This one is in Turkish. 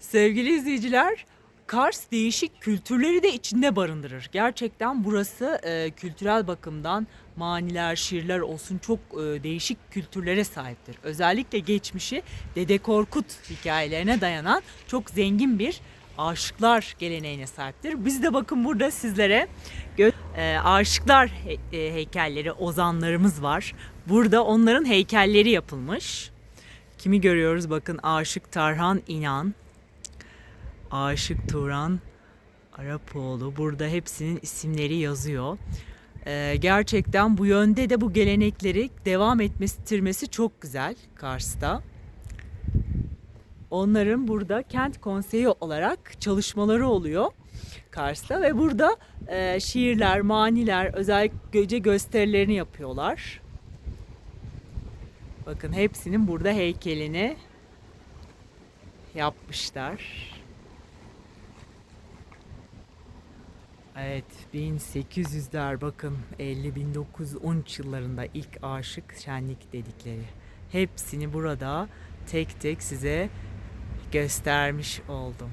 Sevgili izleyiciler, Kars değişik kültürleri de içinde barındırır. Gerçekten burası e, kültürel bakımdan maniler, şiirler olsun çok e, değişik kültürlere sahiptir. Özellikle geçmişi Dede Korkut hikayelerine dayanan çok zengin bir aşıklar geleneğine sahiptir. Biz de bakın burada sizlere e, aşıklar he- e, heykelleri, ozanlarımız var. Burada onların heykelleri yapılmış. Kimi görüyoruz? Bakın Aşık Tarhan İnan, Aşık Turan Arapoğlu. Burada hepsinin isimleri yazıyor. Ee, gerçekten bu yönde de bu gelenekleri devam ettirmesi çok güzel Kars'ta. Onların burada kent konseyi olarak çalışmaları oluyor Kars'ta ve burada e, şiirler, maniler, özellikle gece gösterilerini yapıyorlar. Bakın hepsinin burada heykelini yapmışlar. Evet 1800'ler bakın 50 1913 yıllarında ilk aşık şenlik dedikleri. Hepsini burada tek tek size göstermiş oldum.